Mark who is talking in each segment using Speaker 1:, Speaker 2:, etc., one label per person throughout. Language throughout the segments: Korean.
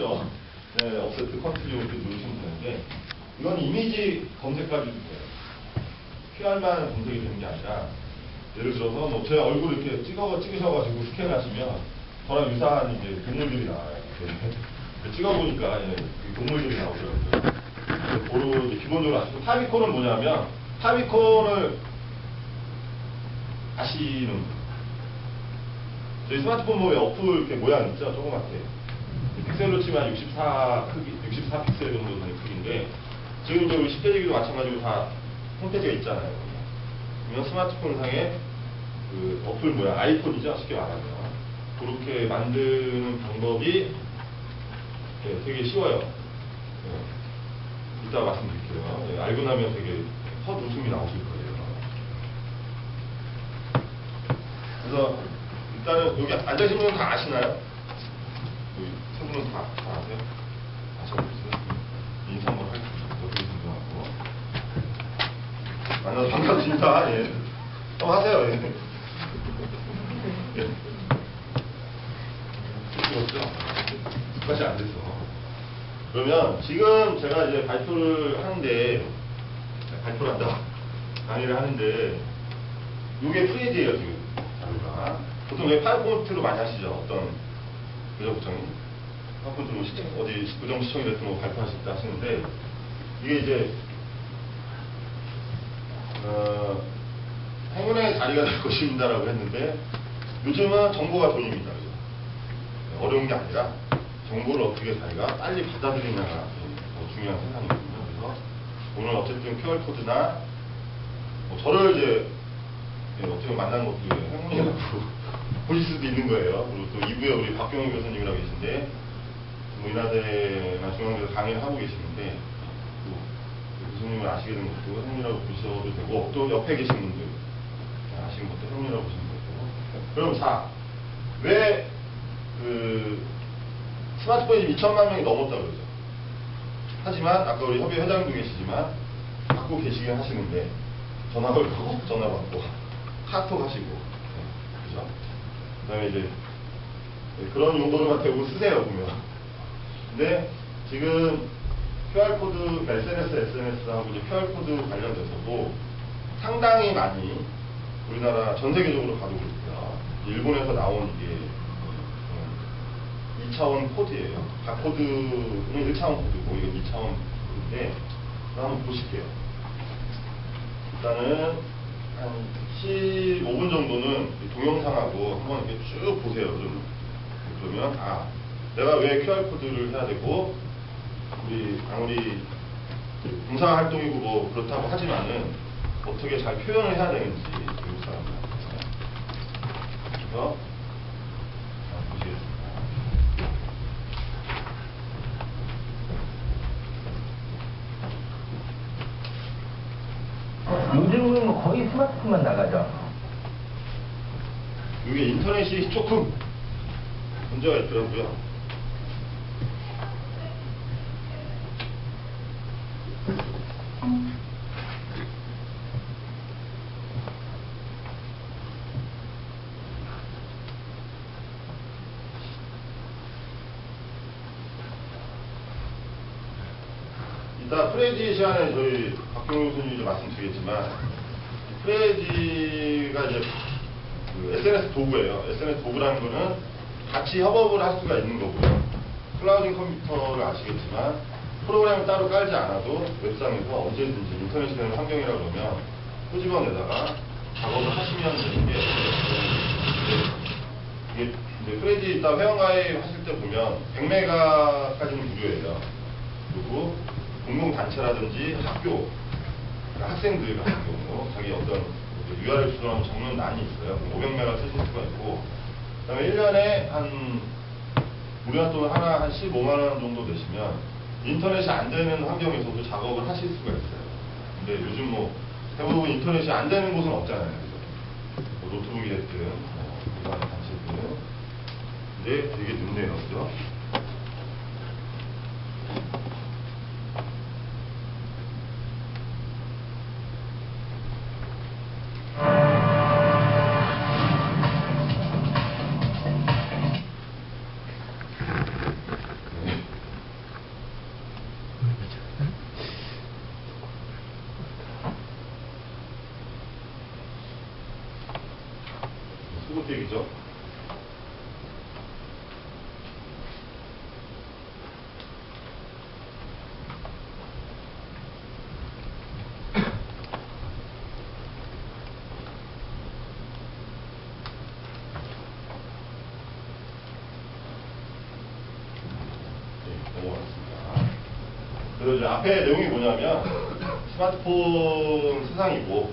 Speaker 1: 없죠. 네, 업세트 컨트롤 이렇게 누르시면 되는데 이건 이미지 검색까지 돼요. QR만 검색이 되는 게 아니라 예를 들어서 뭐 제 얼굴 이렇게 찍어 찍으셔가지고 스캔하시면 저랑 유사한 이제 동물들이 나와요. 네. 찍어보니까 예, 그 동물들이 나오더라고요. 이제 기본적으로 아시고 파비콘은 뭐냐면 파비콘을 아시는 분. 저희 스마트폰 보면 어플 이렇게 모양 있죠? 조그맣게. 픽셀로 치면 64 크기, 64 픽셀 정도 되는 크기인데, 지금 이제 우리 10페이지도 마찬가지로 다 홈페이지가 있잖아요. 그러면 스마트폰 상에 그 어플 모양, 아이콘이죠? 쉽게 말하면. 그렇게 만드는 방법이 네, 되게 쉬워요. 네. 이따 말씀드릴게요. 네, 알고 나면 되게 헛 웃음이 나오실 거예요. 그래서 일단은 여기 앉아계신 분은 다 아시나요? 분은 다, 다 아세요? 아셔보세요. 인사 한번 할게요. 여기 분들하고. 만나서 반갑습니다. 예. 한번 하세요. 예. 예. 부끄럽죠? 끝까지 안 됐어. 그러면 지금 제가 이제 발표를 하는데, 발표를 한다. 강의를 하는데, 이게 프리즈예요, 지금. 자료가. 보통 왜 파워포인트로 많이 하시죠? 어떤, 그죠, 부장님? 파워포인트 뭐 시청, 어디 부정시청이 됐든 뭐 발표하실 때 하시는데, 이게 이제, 어, 행운의 자리가 될 것입니다라고 했는데, 요즘은 정보가 돈입니다. 그죠? 어려운 게 아니라, 정보를 어떻게 자기가 빨리 받아들이냐가 더 중요한 세상이거든요. 그래서 오늘 어쨌든 QR코드나 뭐 저를 이제 예, 어떻게 만난 것도 행운이라고 보실 수도 있는 거예요. 그리고 또 2부에 우리 박경훈 교수님이라고 계신데 뭐 인하대나 중앙대에서 강의를 하고 계시는데 또 교수님을 아시게 된 것도 행운이라고 보셔도 되고 또 옆에 계신 분들 네, 아시는 것도 행운이라고 보시면 되고 그럼 자, 왜 그 스마트폰이 2천만 명이 넘었다 그러죠. 하지만 아까 우리 협의 회장도 계시지만 갖고 계시긴 하시는데 전화 걸고 전화 받고 카톡 하시고 네, 그죠? 그 다음에 이제 네, 그런 용도로만 대고 쓰세요 보면. 근데 지금 QR 코드 그러니까 SNS, SNS하고 이제 QR 코드 관련돼서도 상당히 많이 우리나라 전 세계적으로 가지고 있고요. 일본에서 나온 이게 2차원 코드예요. 바코드는 1차원 코드고 이거 2차원 코드인데 한번 보실게요. 일단은 한 15분 정도는 이 동영상하고 한번 이렇게 쭉 보세요. 좀. 그러면 아 내가 왜 QR 코드를 해야 되고 우리 아무리 봉사 활동이고 뭐 그렇다고 하지만은 어떻게 잘 표현을 해야 되는지 외국 사람들한테 그래서 자, 보시겠습니다.
Speaker 2: 요즘은 뭐 거의 스마트폰만 나가죠.
Speaker 1: 이게 인터넷이 조금 문제가 있더라고요. 이따 프레지 시간에 저희 박경호 교수님이 말씀드리겠지만 프레지가 이제 그 SNS 도구예요. SNS 도구라는 거는 같이 협업을 할 수가 있는 거고요. 클라우딩 컴퓨터를 아시겠지만 프로그램을 따로 깔지 않아도 웹상에서 언제든지 인터넷이 되는 환경이라 그러면 표지번에다가 작업을 하시면 되는 게 이게 이제 프레지 이따 회원가입 하실 때 보면 100메가까지는 무료예요. 그리고 공공단체라든지 학교, 그러니까 학생들 같은 경우 자기 어떤 URL 주소라고 적는 난이 있어요. 500메가 쓰실 수가 있고 그 다음에 1년에 한 무료한 돈 하나 한 15만원 정도 내시면 인터넷이 안 되는 환경에서도 작업을 하실 수가 있어요. 근데 요즘 뭐 대부분 인터넷이 안 되는 곳은 없잖아요. 그죠? 뭐 노트북이 됐든 뭐 일반 단체든 근데 되게 늦네요. 그죠? 이제 앞에 내용이 뭐냐면 스마트폰 세상이고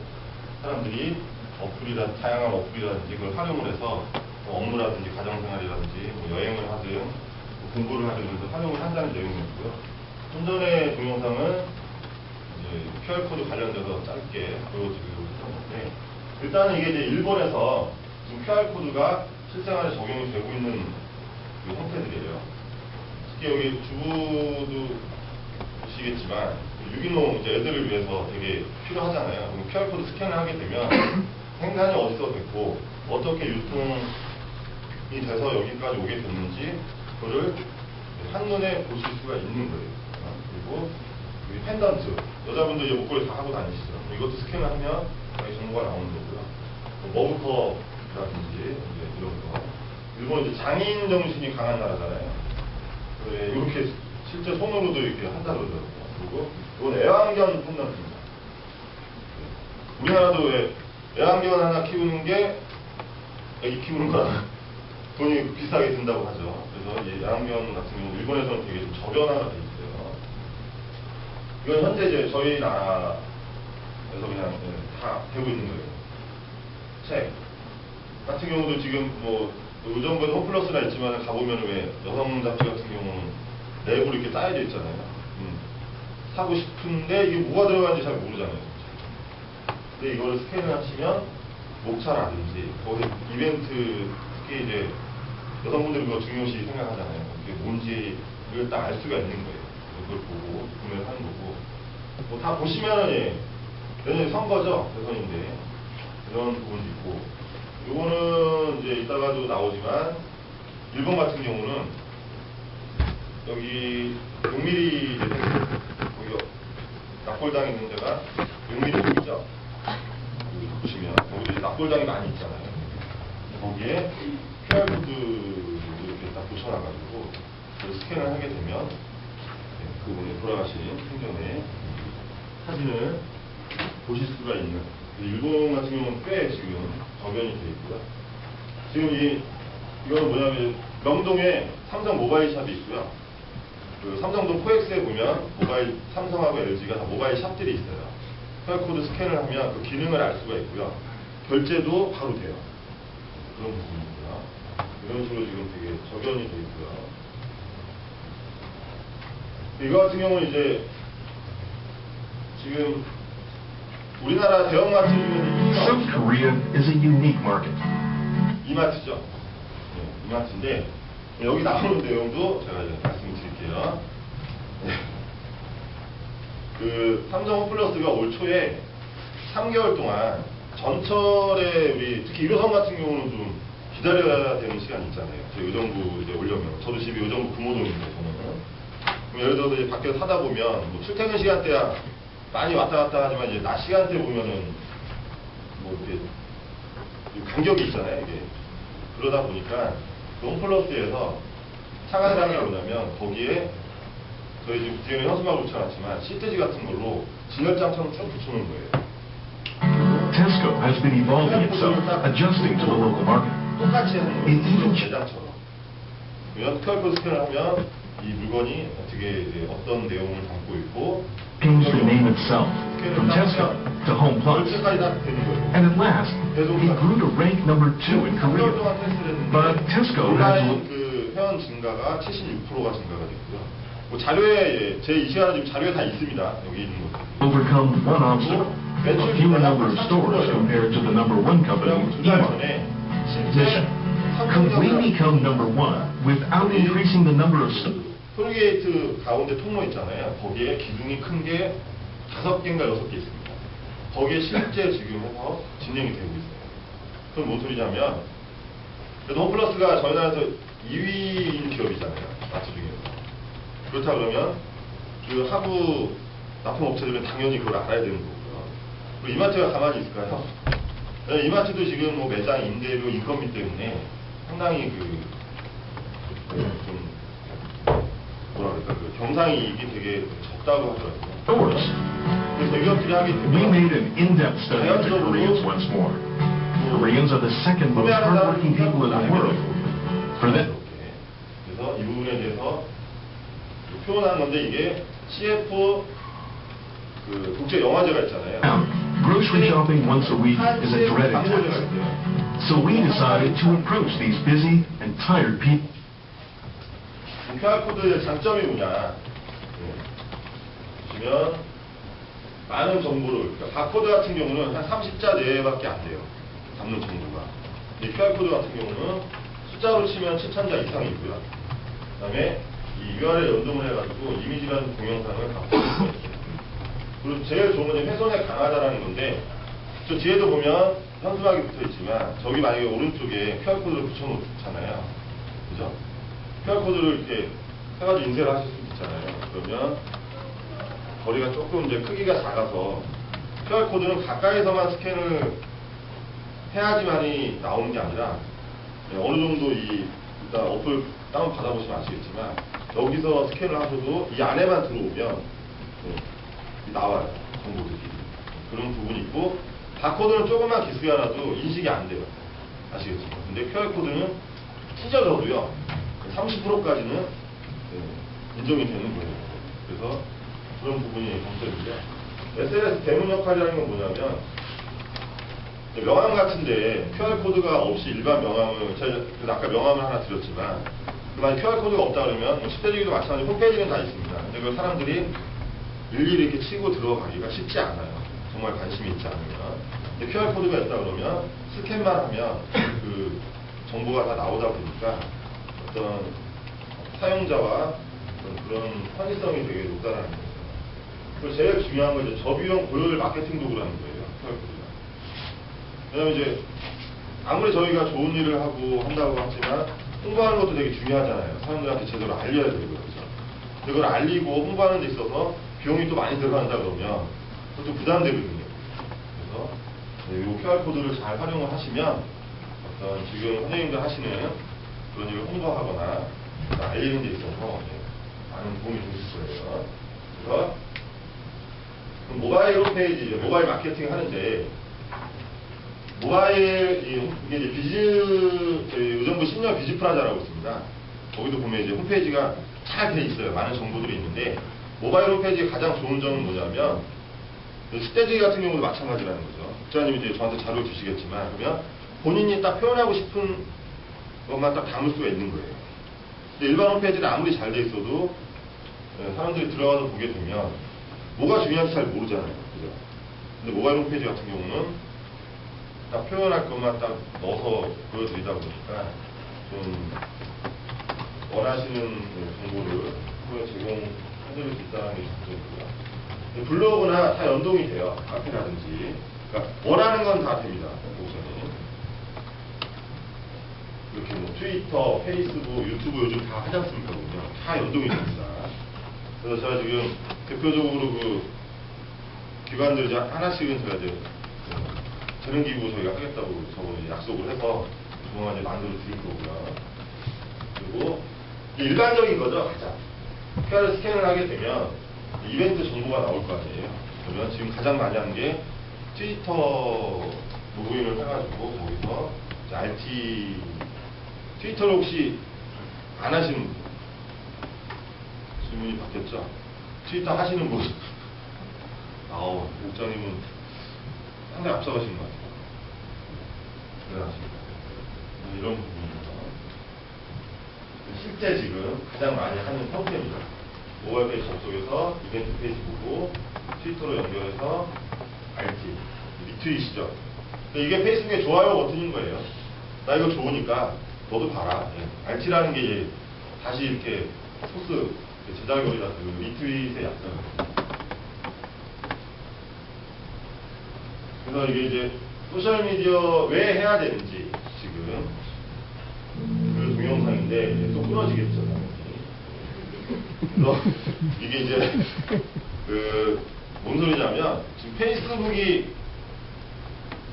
Speaker 1: 사람들이 어플이라 다양한 어플이라든지 그걸 활용을 해서 뭐 업무라든지 가정생활이라든지 뭐 여행을 하든 뭐 공부를 하든 그래서 활용을 한다는 내용이었고요. 좀 전에 동영상은 이제 QR코드 관련돼서 짧게 보여드리려고 했었는데 일단은 이게 이제 일본에서 지금 QR코드가 실생활에 적용이 되고 있는 그 형태들이에요. 특히 여기 주부도 보시겠지만 유기농 이제 애들을 위해서 되게 필요하잖아요. 그럼 QR코드 스캔을 하게 되면 생산이 어디서 됐고 어떻게 유통이 돼서 여기까지 오게 됐는지 그거를 한눈에 보실 수가 있는 거예요. 어, 그리고 여기 펜던트 여자분들 이제 목걸이 다 하고 다니시죠. 이것도 스캔을 하면 여기 정보가 나오는 거고요. 뭐 머브컵이라든지 이제 이런 거. 일본 이제 장인 정신이 강한 나라잖아요. 네, 이렇게 실제 손으로도 이렇게 한다 그러더라고요. 그리고 이건 애완견 펜던트입니다. 우리나라도 왜 애완견 하나 키우는 게 애기 키우는 거랑 돈이 비싸게 든다고 하죠. 그래서 이 애완견 같은 경우 일본에서는 되게 좀 저변화가 돼 있어요. 이건 현재 이제 저희 나라에서 그냥 네, 다 되고 있는 거예요. 책 같은 경우도 지금 뭐 의정부에 홈플러스가 있지만 가보면 왜 여성 잡지 같은 경우는 내부로 이렇게 쌓여져 있잖아요. 음. 사고 싶은데 이게 뭐가 들어가는지 잘 모르잖아요. 근데 이거를 스캔을 하시면 목차라든지 거기 이벤트 특히 이제 여성분들이 그거 중요시 생각하잖아요. 그게 뭔지를 딱 알 수가 있는 거예요. 그걸 보고 구매를 하는 거고 뭐 다 보시면은 예, 내년에 선거죠 대선인데 이런 부분도 있고 요거는 이제 이따가도 나오지만 일본 같은 경우는 여기 6mm 이제 거기가 납골당이 있는 데가 6mm 보이죠? 여기 보시면 거기 납골당이 많이 있잖아요. 거기에 QR코드 이렇게 딱 붙여놔가지고 그 스캔을 하게 되면 네, 그분이 돌아가신 생전에 사진을 보실 수가 있는 일본 같은 경우는 꽤 지금 저변이 돼 있고요. 지금 이 이거는 뭐냐면 명동에 삼성 모바일 샵이 있고요. 그 삼성동 코엑스에 보면 모바일 삼성하고 LG가 다 모바일 샵들이 있어요. QR코드 스캔을 하면 그 기능을 알 수가 있고요. 결제도 바로 돼요. 그런 부분이고요. 이런 식으로 지금 되게 저변이 돼 있고요. 이거 같은 경우는 이제 지금 우리나라 대형마트는
Speaker 3: South Korea is a unique market.
Speaker 1: 이마트죠. 네, 이마트인데 네, 여기 나오는 내용도 제가 이제 말씀드릴게요. 네. 그 삼성 홈플러스가 올 초에 3개월 동안 전철에 우리 특히 일호선 같은 경우는 좀 기다려야 되는 시간이 있잖아요. 저 의정부 이제 오려면 저도 집이 의정부 금호동인데 그럼 예를 들어서 이제 밖에서 사다 보면 뭐 출퇴근 시간대야 많이 왔다 갔다 하지만 이제 낮 시간대 보면은 뭐 이렇게 이 간격이 있잖아요, 이게. 그러다 보니까 그 홈플러스에서 게 뭐냐면 거기에 저희 지금 뒤에는 현수막을 붙여놨지만 시트지 같은 걸로 진열장처럼 쭉 붙여놓은 거예요.
Speaker 3: Tesco has been evolving itself, adjusting to the local market.
Speaker 1: 똑같이 해서
Speaker 3: 이- 이-
Speaker 1: 대장처럼. 그러면 QR코드 스캔을 하면 이 물건이 어떻게 이제 어떤 내용을 담고 있고
Speaker 3: Changed the name itself from Tesco to Home Plus.
Speaker 1: 거예요.
Speaker 3: And at last, it grew to rank number two in
Speaker 1: 3개월
Speaker 3: Korea. But Tesco has
Speaker 1: 그 회원 증가가 76%가 증가가 됐고요. 뭐 자료에 제 이 시간에 지금 자료에 다 있습니다. 여기 있는 거.
Speaker 3: overcome one obstacle, a fewer number of stores compared to the number one company, Emart. Mission, we become number one without increasing the number of stores?
Speaker 1: 톨게이트 가운데 통로 있잖아요. 거기에 기둥이 큰 게 다섯 개인가 여섯 개 있습니다. 거기에 실제 지금 해서 진행이 되고 있어요. 그건 뭔 소리냐면, 홈플러스가 저희 나라에서 2위인 기업이잖아요. 마트 중에서. 그렇다 그러면 그 하부 납품업체들은 당연히 그걸 알아야 되는 거고요. 그리고 이마트가 가만히 있을까요? 네, 이마트도 지금 뭐 매장 임대료 인건비 때문에 상당히 그, 좀, 뭐라 그럴까, 그 경상이 이게 되게 적다고 하더라고요. 대기업들이 하게 되면
Speaker 3: more. Koreans are the second most hardworking people in the world. Them,
Speaker 1: 이렇게. 그래서 이 부분에 대해서 표현한 건데 이게 CF 그 국제 영화제가 있잖아요.
Speaker 3: grocery shopping once a week is a dreaded task.
Speaker 1: 있대요.
Speaker 3: So we decided to approach these busy and tired people.
Speaker 1: 이 QR코드의 장점이 뭐냐. 네. 보시면, 많은 정보를, 그러니까 바코드 같은 경우는 한 30자 내외밖에 안 돼요. 담는 정보가. QR코드 같은 경우는 숫자로 치면 7,000자 이상이 있고요. 그 다음에 이 URL 연동을 해가지고 이미지라는 동영상을 갖고 있어요. 그리고 제일 좋은 건 훼손에 강하다라는 건데, 저 뒤에도 보면 현수막이 붙어 있지만, 저기 만약에 오른쪽에 QR코드를 붙여놓잖아요. 그죠? QR코드를 이렇게 해가지고 인쇄를 하실 수 있잖아요. 그러면 거리가 조금 이제 크기가 작아서 QR코드는 가까이서만 스캔을 해야지만이 나오는 게 아니라 네, 어느 정도 이 일단 어플 다운 받아보시면 아시겠지만 여기서 스캔을 하셔도 이 안에만 들어오면 네, 이 나와요. 정보들이. 그런 부분이 있고 바코드는 조금만 기술이 하나도 인식이 안 돼요. 아시겠죠? 근데 QR코드는 찢어져도요 30%까지는 네, 인정이 되는 거예요. 그래서 그런 부분이 장점인데 SNS 대문 역할이라는 건 뭐냐면 명함 같은데 QR코드가 없이 일반 명함을, 제가 아까 명함을 하나 드렸지만, 그 만약 QR코드가 없다 그러면, 뭐 10대 주기도 마찬가지로 홈페이지는 다 있습니다. 근데 그걸 사람들이 일일이 이렇게 치고 들어가기가 쉽지 않아요. 정말 관심이 있지 않으면. 근데 QR코드가 있다 그러면, 스캔만 하면 그 정보가 다 나오다 보니까 어떤 사용자와 어떤 그런 편의성이 되게 높다는 거예요. 그리고 제일 중요한 건 이제 저비용 고효율 마케팅 도구라는 거예요. QR코드가. 왜냐면 이제 아무리 저희가 좋은 일을 하고 한다고 하지만 홍보하는 것도 되게 중요하잖아요. 사람들한테 제대로 알려야 되고 그렇죠. 그걸 알리고 홍보하는 데 있어서 비용이 또 많이 들어간다 그러면 그것도 부담되거든요. 그래서 네, 이 QR 코드를 잘 활용을 하시면 어떤 지금 선생님들 하시는 그런 일을 홍보하거나 알리는 데 있어서 네, 많은 도움이 되실 거예요. 그래서 모바일 홈페이지, 모바일 마케팅 하는데 모바일 이- 이게 이제 비즈 의정부 신여 비즈 프라자라고 있습니다. 거기도 보면 이제 홈페이지가 잘 돼 있어요. 많은 정보들이 있는데 모바일 홈페이지의 가장 좋은 점은 뭐냐면 그 스테이지 같은 경우도 마찬가지라는 거죠. 국장님이 이제 저한테 자료 주시겠지만 그러면 본인이 딱 표현하고 싶은 것만 딱 담을 수가 있는 거예요. 일반 홈페이지는 아무리 잘 돼 있어도 예, 사람들이 들어가서 보게 되면 뭐가 중요한지 잘 모르잖아요. 그죠? 근데 모바일 홈페이지 같은 경우는 딱 표현할 것만 딱 넣어서 보여드리다 보니까 좀 원하시는 그 정보를 제공해드릴 수 있다는 게. 근데 블로그나 다 연동이 돼요. 카페라든지. 그러니까 원하는 건 다 됩니다. 우선은. 이렇게 뭐 트위터, 페이스북, 유튜브 요즘 다 하지 않습니까? 다 연동이 됩니다. 그래서 제가 지금 대표적으로 그 기관들 하나씩은 제가 이제 그 재능기구 저희가 하겠다고 저번에 약속을 해서 조만간 만들어 드릴 거고요. 그리고 일반적인 거죠, 가장. QR 스캔을 하게 되면 이벤트 정보가 나올 거 아니에요. 그러면 지금 가장 많이 하는 게 트위터 로그인을 해가지고 거기서 RT 트위터를 혹시 안 하시는 분 질문이 바뀌었죠? 트위터 하시는 분 아우 목장님은 상당히 앞서가시는 것 같아요. 대단하십니다. 네, 이런 부분입니다. 실제 지금 가장 많이 하는 형태입니다. 모바일 페이지 접속해서 이벤트 페이지 보고 트위터로 연결해서 RT, 리트윗이죠. 이게 페이스북의 좋아요 버튼인 거예요. 나 이거 좋으니까 너도 봐라. 예. RT라는 게 다시 이렇게 소스 제작용이라서 그 리트윗의 약간 그래서 이게 이제 소셜미디어 왜 해야 되는지 지금 그 동영상인데 또 끊어지겠죠. 그래서 이게 이제 그 뭔 소리냐면 지금 페이스북이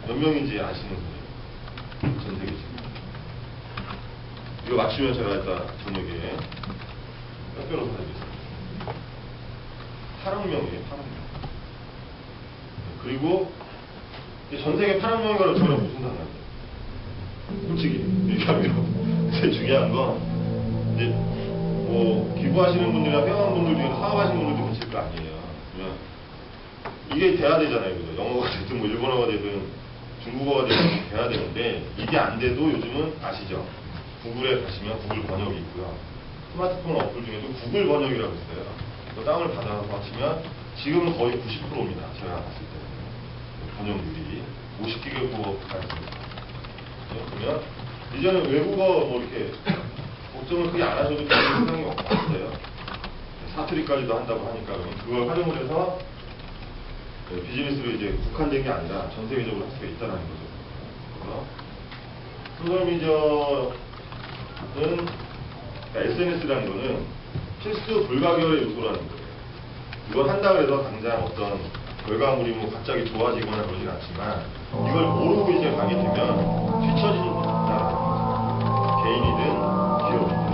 Speaker 1: 몇 명인지 아시는 분이에요? 전 세계 지금. 이거 맞추면 제가 이따 저녁에 뼈뼈로 사드리겠습니다. 8억 명이에요, 8억 명. 그리고 전 세계 8억 명이라고 저는 무슨 상관이에요? 솔직히 얘기하면 제일 중요한 건 이제 뭐 기부하시는 분들이나 회원분들 중에 사업하시는 분들도 계실 거 아니에요. 그러면 이게 돼야 되잖아요. 그죠? 영어가 되든 뭐 일본어가 되든 중국어가 되든 돼야 되는데 이게 안 돼도 요즘은 아시죠? 구글에 가시면 구글 번역이 있고요. 스마트폰 어플 중에도 구글 번역이라고 있어요. 그 다운을 받아서 하시면 지금은 거의 90%입니다. 제가 봤을 때 번역률이 50기가국어까지 있습니다. 그러면 이제는 외국어 뭐 이렇게 걱정을 크게 안 하셔도 되는 세상이 없어요. 사투리까지도 한다고 하니까 그걸 활용을 해서 네, 비즈니스로 이제 국한된 게 아니라 전 세계적으로 할 수가 있다는 거죠. 그래서 소셜미디어는 SNS라는 거는 필수 불가결의 요소라는 거예요. 이걸 한다 그래서 당장 어떤 결과물이 뭐 갑자기 좋아지거나 그러진 않지만 이걸 모르고 이제 가게 되면 뒤처진다라는 거죠. 개인이든 기업이든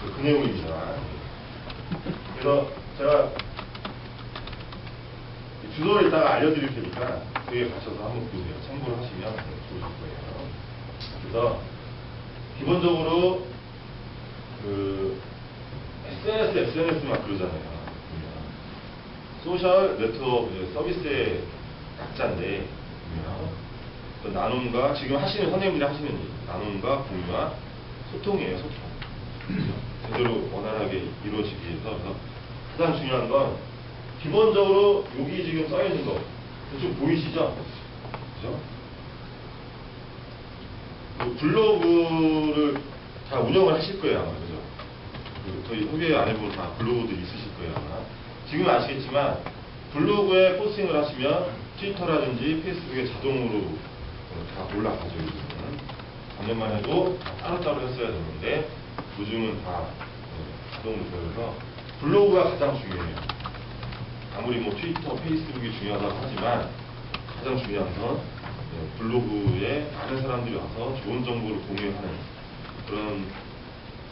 Speaker 1: 그, 그 내용입니다. 그래서 제가 주소를 이따가 알려드릴 테니까 거기에 가셔서 한번 보세요. 참고를 하시면 좋으실 거예요. 그래서 기본적으로 그 SNS, SNS 막 그러잖아요. 소셜 네트워크 서비스의 약자인데 어떤 나눔과 지금 하시는 선생님들이 하시는 일, 나눔과 공유와 소통이에요, 소통. 제대로 원활하게 이루어지기 위해서 그래서 가장 중요한 건 기본적으로 여기 지금 써있는 거좀 보이시죠? 그죠? 그 블로그를 다 운영을 하실 거예요, 아마. 그죠? 그 저희 후배 아내분 다 블로그도 있으실 거예요, 아마. 지금 아시겠지만, 블로그에 포스팅을 하시면 트위터라든지 페이스북에 자동으로 어, 다 올라가죠, 요즘은. 작년만 해도 다 따로따로 했어야 되는데, 요즘은 다 어, 자동으로 되어서 블로그가 가장 중요해요. 아무리 뭐 트위터, 페이스북이 중요하다고 하지만 가장 중요한 건 네, 블로그에 많은 사람들이 와서 좋은 정보를 공유하는 그런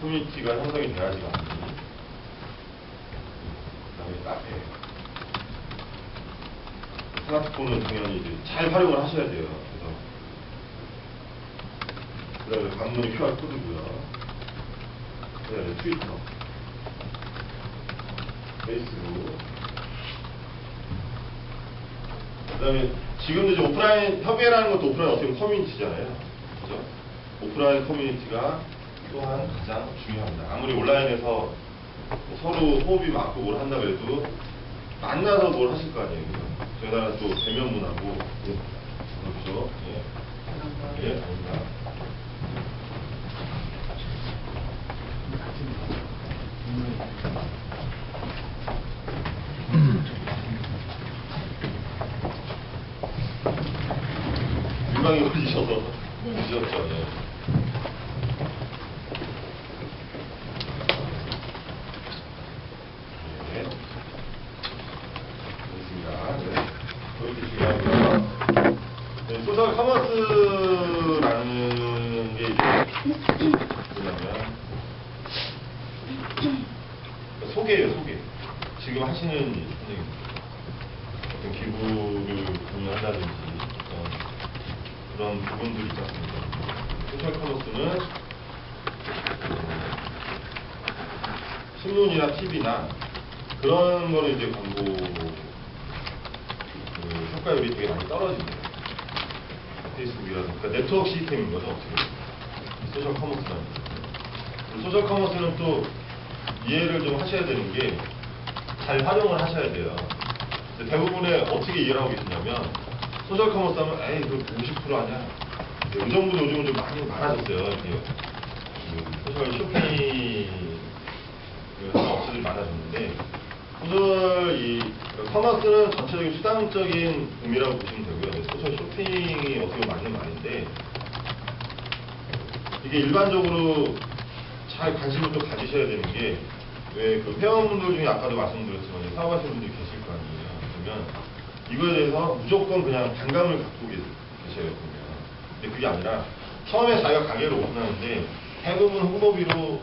Speaker 1: 커뮤니티가 형성이 돼야지가 않니. 그다음에 카페. 스마트폰은 당연히 이제 잘 활용을 하셔야 돼요. 그래서 그다음에 방문이 QR 코드고요. 그다음에 트위터, 페이스북. 그다음에 지금도 이제 오프라인 협의회라는 것도 오프라인 어떻게 보면 커뮤니티잖아요. 그죠? 오프라인 커뮤니티가 또한 가장 중요합니다. 아무리 온라인에서 뭐 서로 호흡이 맞고 뭘 한다 그래도 만나서 뭘 하실 거 아니에요. 저희 나라 또 대면 문화고 예. 그렇죠. 예. 예, 아닙니다. 유방이 걸리셔서 늦었죠. 예. 네. 됐습니다. 네. 그것도 중요하고요. 네, 소셜 커머스라는 게 이제 뭐냐면 소개예요, 소개. 지금 하시는 일, 선생님. 어떤 기부를 공유한다든지 어떤 그런 부분들이 있지 않습니까? 소셜 커머스는 어, 신문이나 TV나 그런 거는 이제 광고 그 효과율이 되게 많이 떨어집니다. 페이스북이라든가 그러니까 네트워크 시스템인 거죠, 어떻게 보면. 소셜 그리고 소셜 커머스는 또 이해를 좀 하셔야 되는 게 잘 활용을 하셔야 돼요. 대부분의 어떻게 이해를 하고 계시냐면 소셜 커머스 하면 에이 그50% 아니야. 네, 이 정도 요즘은 좀 많이 많아졌어요. 이렇게 그 소셜 쇼핑 하는 업체들이 많아졌는데 소셜 이 커머스는 전체적인 수당적인 의미라고 보시면 되고요. 네, 소셜 쇼핑이 어떻게 보면 맞는 말인데 이게 일반적으로 잘 관심을 또 가지셔야 되는 게, 왜 그 회원분들 중에 아까도 말씀드렸지만 사업하시는 분들이 계실 거 아니에요. 그러면 이거에 대해서 무조건 그냥 반감을 갖고 계- 계셔요 보면. 근데 그게 아니라 처음에 자기가 가게를 오픈하는데 대부분 홍보비로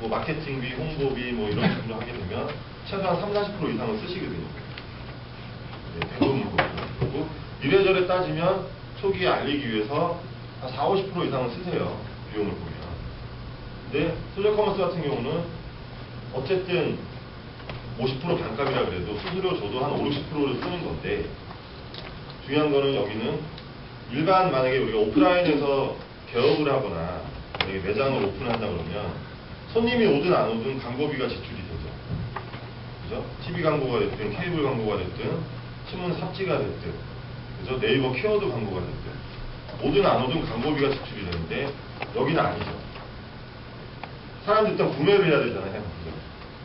Speaker 1: 뭐 마케팅비, 홍보비 뭐 이런 식으로 하게 되면 최소한 3, 40% 이상은 쓰시거든요. 네, 대부분 그렇고 이래저래 따지면 초기에 알리기 위해서 한 4, 50% 이상은 쓰세요. 비용을 보면. 근데 소셜 커머스 같은 경우는 어쨌든 50% 반값이라 그래도 수수료 줘도 한 5, 60%를 쓰는 건데 중요한 거는 여기는 일반 만약에 우리가 오프라인에서 개업을 하거나 매장을 오픈한다 그러면 손님이 오든 안 오든 광고비가 지출이 되죠. 그죠? TV 광고가 됐든 케이블 광고가 됐든 신문 삽지가 됐든 그죠? 네이버 키워드 광고가 됐든 오든 안 오든 광고비가 지출이 되는데 여기는 아니죠. 사람들 일단 구매를 해야 되잖아요. 그죠?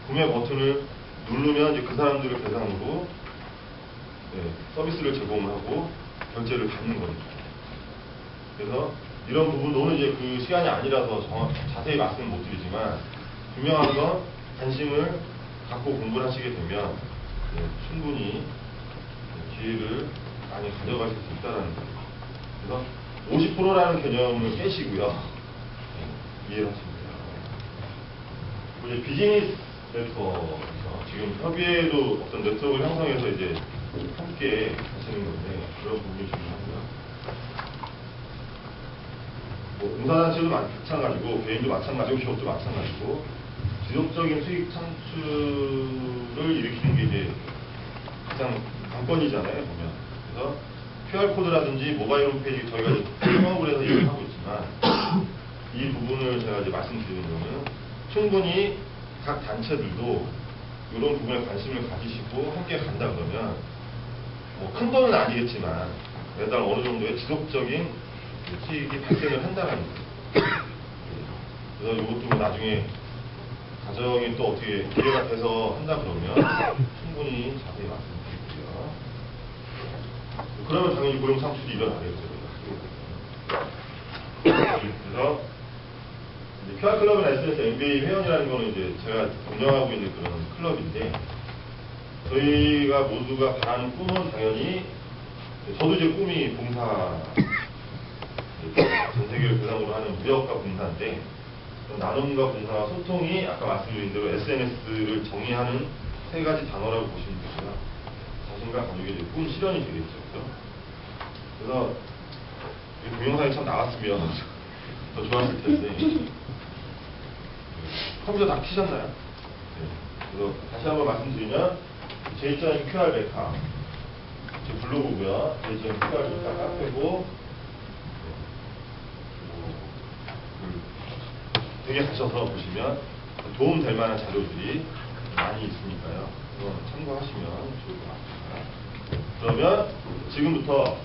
Speaker 1: 구매 버튼을 누르면 이제 그 사람들을 대상으로 네, 서비스를 제공하고 결제를 받는 거니까. 그래서 이런 부분도 는 이제 그 시간이 아니라서 정확, 자세히 말씀 못 드리지만 분명한 건 관심을 갖고 공부를 하시게 되면 네, 충분히 기회를 많이 가져가실 수 있다는 거예요. 그래서 50%라는 개념을 깨시고요. 그리고 이제 비즈니스 네트워크 지금 협의회도 어떤 네트워크를 형성해서 이제 함께 하시는 건데 그런 부분이 중요하고요. 뭐 공사단체도 마찬가지고 개인도 마찬가지고 기업도 마찬가지고 지속적인 수익 창출을 일으키는 게 이제 가장 관건이잖아요 보면 그래서 QR 코드라든지 모바일 홈페이지 저희가 창업을 해서 일을 하고 있지만 이 부분을 제가 이제 말씀드리는 거는 충분히 각 단체들도 이런 부분에 관심을 가지시고 함께 간다 그러면 뭐 큰 돈은 아니겠지만 매달 어느 정도의 지속적인 수익이 발생을 한다는 거예요. 그래서 이것도 뭐 나중에 가정이 또 어떻게 기회가 돼서 한다 그러면 충분히 자세히 말씀드리고요. 그러면 당연히 고용 창출이 일어나겠죠. 그래서 클럽이나 SNS MBA 회원이라는 거는 이제 제가 운영하고 있는 그런 클럽인데 저희가 모두가 바라는 꿈은 당연히 저도 이제 꿈이 봉사 전 세계를 대상으로 하는 무역과 봉사인데 나눔과 봉사와 소통이 아까 말씀드린 대로 SNS를 정의하는 세 가지 단어라고 보시면 되고요. 자신과 가족의 꿈 실현이 되겠죠. 그래서 이 동영상이 참 나왔으면 더 좋았을 텐데 컴퓨터 다 키셨나요? 네. 그래서 다시 한번 말씀드리면 제2점 QR 메카 제 블로그고요. 제2점 QR 메카 카페고 그 되게 가셔서 보시면 도움 될 만한 자료들이 많이 있으니까요. 참고하시면 좋을 것 같습니다. 그러면 지금부터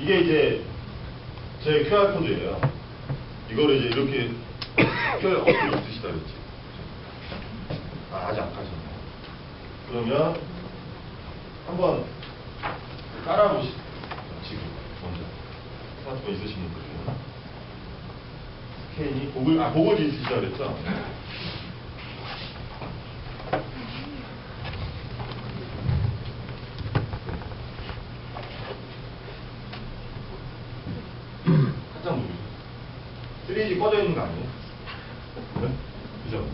Speaker 1: 이게 이제 제 QR 코드예요. 이거를 이제 이렇게 QR 어플 있으시다 그랬지. 아, 아직 안 가셨네. 그러면 한번 깔아보시죠. 지금 먼저 스마트폰 있으신 분들은 스캔이 보글 아 보글 있으시다 그랬죠. 살짝 누르죠. 3G 꺼져 있는 거 아니에요? 네? 그죠?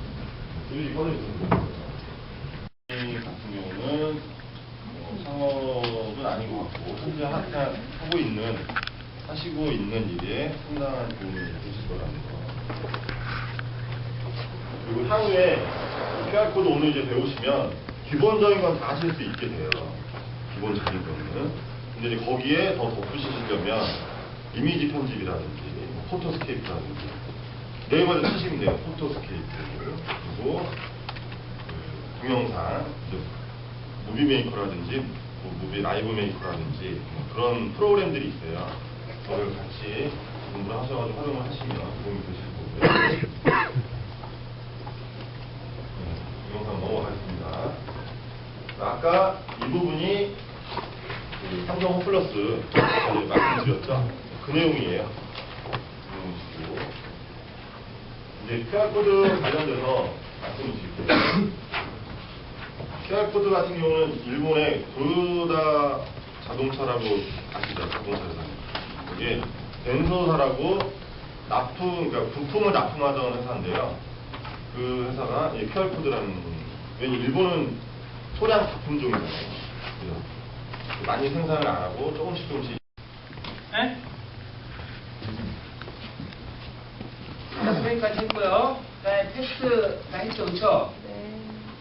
Speaker 1: 3G 꺼져 있는 거. 이 같은 경우는 뭐 창업은 아닌 것 같고 현재 하, 하고 있는 하시고 있는 일에 상당한 도움이 되실 거라는 거. 그리고 향후에 QR 코드 오늘 이제 배우시면 기본적인 건 다 하실 수 있게 돼요. 기본적인 거는. 근데 이제 거기에 더 덧붙이시려면 이미지 편집이라든지 뭐 포토스케이프라든지 네이버에 치시면 돼요. 포토스케이프 그리고 그 동영상 무비 메이커라든지 뭐 무비 라이브 메이커라든지 뭐 그런 프로그램들이 있어요. 그걸 같이 공부를 하셔가지고 활용을 하시면 도움이 되실 거고요. 네, 영상 넘어가겠습니다. 아까 이 부분이 그 삼성 홈플러스 말씀드렸죠? 그 내용이에요. 그 이제 QR코드 관련돼서 말씀을 드릴게요. QR 코드 같은 경우는 일본의 도요다 자동차라고 아시죠? 자동차 회사. 이게 덴소사라고 납품, 그러니까 부품을 납품하던 회사인데요. 그 회사가 이 QR 코드라는 왜냐 일본은 소량 작품종이잖아요. 그죠? 많이 생산을 안 하고 조금씩 조금씩
Speaker 4: 네? 자, 여기까지 했고요. 그 다음에 패스트 다 했죠, 그쵸?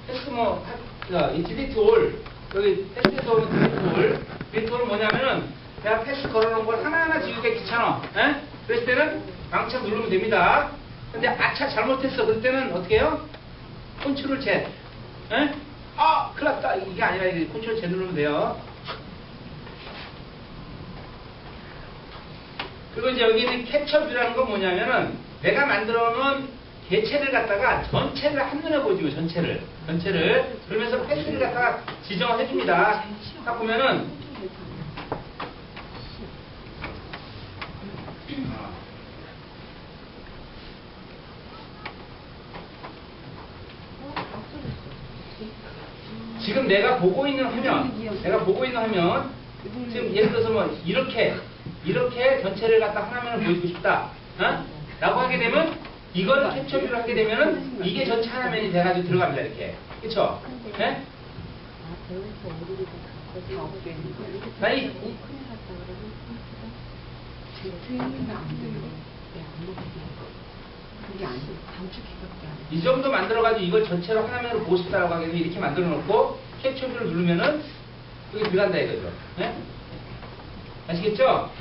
Speaker 4: 패스트 뭐, 하- 자, 올. 여기 패스트에서 오는. 디리트 올은 뭐냐면은, 내가 패스 걸어놓은 걸 하나하나 지우기가 귀찮아. 에? 그랬을 때는 방창 누르면 됩니다. 근데 아차 잘못했어. 그럴 때는 어떻게 해요? 컨트롤 Z. 에? 아, 큰일 났다. 이게 아니라 이게 컨트롤 Z 누르면 돼요. 그리고 이제 여기 있는 캐첩이라는 건 뭐냐면은 내가 만들어 놓은 개체를 갖다가 전체를 한눈에 보여주고 전체를 전체를 그러면서 패스를 갖다가 지정을 해줍니다. 딱 보면은 지금 내가 보고 있는 화면, 내가 보고 있는 화면, 지금 예를 들어서 뭐 이렇게 이렇게 전체를 갖다 하나면을 보여주고 싶다, 어? 라고 하게 되면 이걸 캡처를 하게 되면은 이게 전체 화면이 돼가지고 들어갑니다 이렇게, 그렇죠? 네? 아니, 이 정도 만들어가지고 이걸 전체로 하나면으로 보고 싶다라고 하게 되면 이렇게 만들어 놓고 캡처를 누르면은 여기 들어간다 이거죠. 네? 아시겠죠?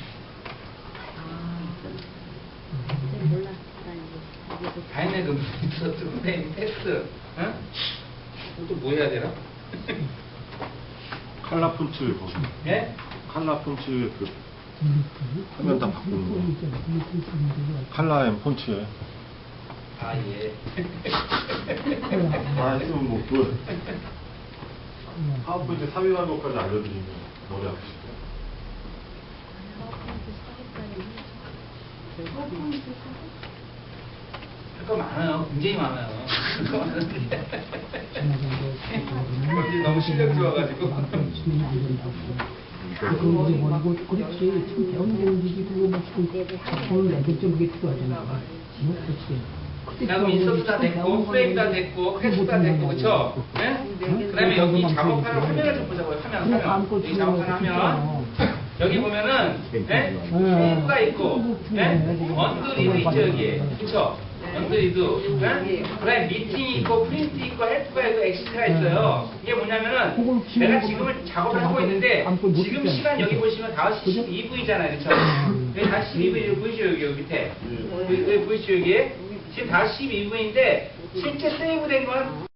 Speaker 4: 다이내 그 트레인 테스트. 어? 또뭐 해야 되나?
Speaker 1: 칼라 폰트 거기
Speaker 4: 예?
Speaker 1: 칼라 폰트 그 화면 다 바꾸는 거 칼라 앤 폰트에
Speaker 4: 아 예.
Speaker 1: 아 있으면 뭐그 파워포인트 3일 한것까지 알려드리면 머리 아프시죠
Speaker 4: 할 거 많아요. 굉장히 많아요. 많은데. 너무 실력 좋아가지고.
Speaker 5: 그거 이제 뭐고 그렇지 지금 움직이고 뭐 지금 오늘 애들 좀 그게 필요하잖아. 뭐 그렇지.
Speaker 4: 자, 그럼 인서트 다 됐고, 프레임 다 됐고, 패스 다 됐고, 그쵸? 네? 그 다음에 여기 작업하는 화면을 좀 보자고요. 화면, 화면. 여기 작업하는 화면. 여기 보면은, 네? 쉐이프가 있고, 네? 언드리드 있죠, 여기. 그쵸? 언드리드. 네? 그 다음에 미팅이 있고, 프린트 있고, 헬프가 있고, 엑스트라 있어요. 이게 뭐냐면은, 내가 지금은 작업을 하고 있는데, 지금 시간 여기 보시면 5시 12분이잖아요. 그쵸? 여기 5시 12분, 여기 보이시죠, 여기, 여기 밑에. 여기, 여기 보이시죠, 여기? 지금 5시 12분인데, 실제 세이브된 건